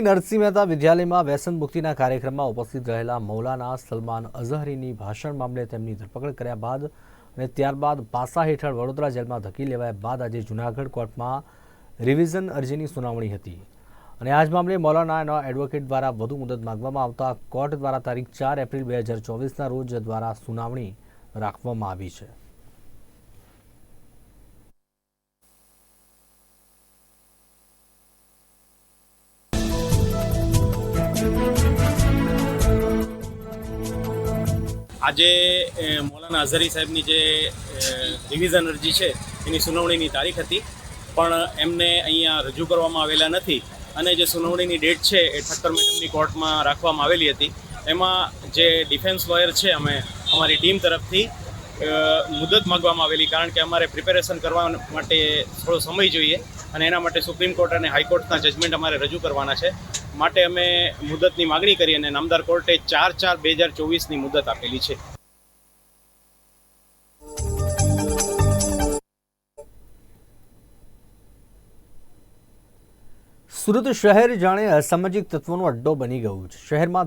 નરસિંહ મહેતા વિદ્યાલયમાં વ્યસન મુક્તિના કાર્યક્રમમાં ઉપસ્થિત રહેલા મૌલાના સલમાન અઝહરીની ભાષણ મામલે તેમની ધરપકડ કર્યા બાદ અને ત્યારબાદ પાસા હેઠળ વડોદરા જેલમાં ધકી લેવાયા બાદ આજે જૂનાગઢ કોર્ટમાં રિવિઝન અરજીની સુનાવણી હતી. અને આ મામલે મૌલાનાના એડવોકેટ દ્વારા વધુ મુદત માંગવામાં આવતા કોર્ટ દ્વારા તારીખ ચાર એપ્રિલ બે હજાર ચોવીસના રોજ દ્વારા સુનાવણી રાખવામાં આવી છે. આજે મૌલાના અઝહરી સાહેબની જે રિવિઝન અરજી છે, એની સુનાવણીની તારીખ હતી. પણ એમને અહીંયા રજૂ કરવામાં આવેલા નથી. અને જે સુનાવણીની ડેટ છે, એ ઠક્કર મેડમની કોર્ટમાં રાખવામાં આવેલી હતી. એમાં જે ડિફેન્સ લોયર છે, અમે, અમારી ટીમ તરફથી મુદત માગવામાં આવેલી. કારણ કે અમારે પ્રિપેરેશન કરવા માટે થોડો સમય જોઈએ. અને એના માટે સુપ્રીમ કોર્ટ અને હાઈકોર્ટના જજમેન્ટ અમારે રજૂ કરવાના છે. માટે અમે મુદતની માગણી કરી અને નામદાર કોર્ટે ચાર ચાર બે હજાર ચોવીસની મુદત આપેલી છે. સુરત શહેર જાણે અસામાજિક તત્વોનો અડ્ડો બની ગયું છે. શહેરમાં